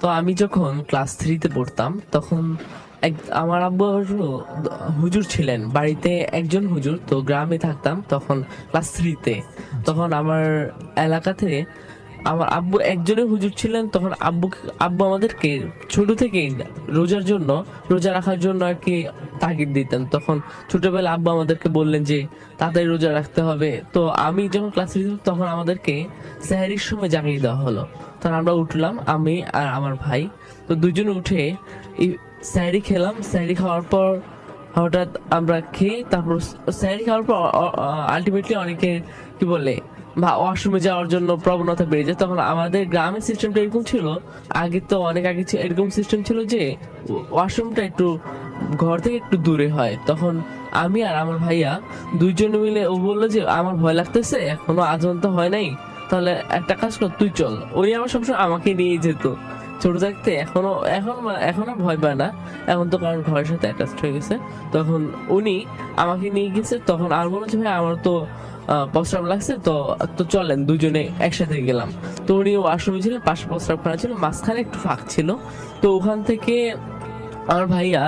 তো আমি যখন ক্লাস থ্রিতে পড়তাম, তখন এক, আমার আব্বু আবার হুজুর ছিলেন, বাড়িতে একজন হুজুর, তো গ্রামে থাকতাম তখন ক্লাস থ্রিতে তখন আমার এলাকাতে আমার আব্বু একজনের হুজুর ছিলেন, তখন আব্বু আব্বু আমাদেরকে ছোট থেকে রোজার জন্য, রোজা রাখার জন্য আর কি তাগিদ দিতেন। তখন ছোটবেলা আব্বু আমাদেরকে বললেন যে, তাড়াতাড়ি রোজা রাখতে হবে। তো আমি যখন ক্লাস থ্রি তখন আমাদেরকে স্যারির সময় জাগিয়ে দেওয়া হলো। তখন আমরা উঠলাম, আমি আর আমার ভাই। তো দুজনে উঠে স্যারি খেলাম। স্যারি খাওয়ার পর হঠাৎ আমরা খেয়ে তারপর স্যারি খাওয়ার পর আলটিমেটলি অনেকে কি বলে, বা ওয়াশরুমে যাওয়ার জন্য প্রবণতা বেড়ে যায়। তখন আমাদের গ্রামের সিস্টেমটা এরকম ছিল, আগে তো অনেক আগে এরকম সিস্টেম ছিল যে ওয়াশরুমটা একটু ঘর থেকে একটু দূরে হয়। তখন আমি আর আমার ভাইয়া দুইজনে মিলে ও বলল যে, আমার ভয় লাগতেছে, এখনও আজন তো হয় নাই। তাহলে একটা কাজ কর, তুই চল। ওই আমার সবসময় আমাকে নিয়ে যেত। ছোট থাকতে এখনও, এখন এখন ভয় পায় না। এখন তো কারণ ঘরের সাথে অ্যাটাচ হয়ে গেছে। তখন উনি আমাকে নিয়ে গেছে, তখন আর মনে হচ্ছে, ভাই, আমার তো প্রস্রাব লাগছে, তো তো চলেন, দুজনে একসাথে গেলাম। তো উনি ওয়াশরুমে ছিলেন, পাশে প্রস্রাব করা ছিল, মাঝখানে একটু ফাঁক ছিল। তো ওখান থেকে আমার ভাইয়া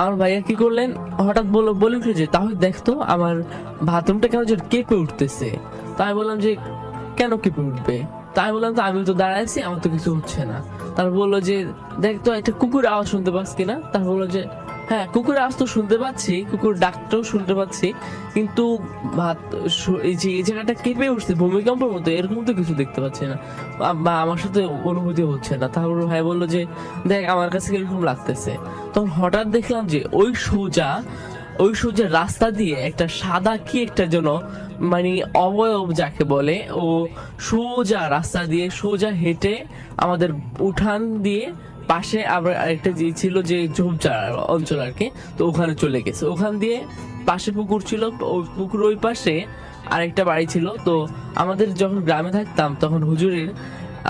আমার ভাইয়া কি করলেন, হঠাৎ বলে বলে উঠল যে, তাহলে দেখতো আমার বাথরুমটা কেন যে কেঁপে উঠতেছে? তাই বললাম যে, কেন কেঁপে উঠবে? তাই বললাম, তো আমি তো দাঁড়াইছি, আমার তো কিছু হচ্ছে না। তারপর বলল যে, দেখ তো, একটা কুকুর আওয়াজ শুনতে পাচ্ছ কিনা তারপর বলল যে হ্যাঁ কুকুরের আওয়াজ তো শুনতে পাচ্ছি, কুকুর ডাকটাও শুনতে পাচ্ছি, কিন্তু ভাত এই জায়গাটা কেঁপে উঠছে, ভূমিকম্পের মতো, এরকম তো কিছু দেখতে পাচ্ছি না। বা, আমার সাথে অনুভূতি হচ্ছে না। তারপর ভাই, বলল যে, দেখ, আমার কাছে এরকম লাগতেছে? তখন হঠাৎ দেখলাম যে, ওই সোজা ওই সূর্যের রাস্তা দিয়ে একটা সাদা কি একটা যেন মানে অবয়ব যাকে বলে, ও সোজা রাস্তা দিয়ে, সোজা হেঁটে আমাদের উঠান দিয়ে পাশে আবার আরেকটা যে ছিল যে ঝোপঝাড় অঞ্চল আর কি, তো ওখানে চলে গেছে। ওখান দিয়ে পাশে পুকুর ছিল ওই পুকুর ওই পাশে আরেকটা বাড়ি ছিল। তো আমাদের যখন গ্রামে থাকতাম, তখন হুজুরের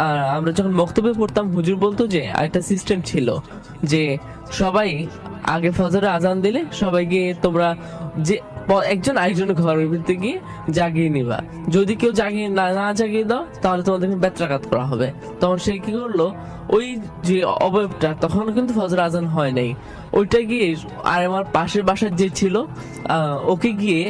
আর আমরা যখন বক্তব্য পড়তাম, হুজুর বলতো যে একটা সিস্টেম ছিল যে, সবাই আগে ফজরে আজান দিলে সবাইকে তোমরা যে একজন আরেকজনের ঘরের ভিতরে গিয়ে জাগিয়ে নিবা। যদি কেউ জাগিয়ে না না জাগিয়ে দাও, তাহলে তোমাদেরকে বেত্রাঘাত করা হবে। তখন সে কি করল? ওই যে অবয়বটা, তখন কিন্তু ফজর আজান হয় নাই। ওইটা গিয়ে আর আমার পাশের বাসার যে ছিল ওকে গিয়ে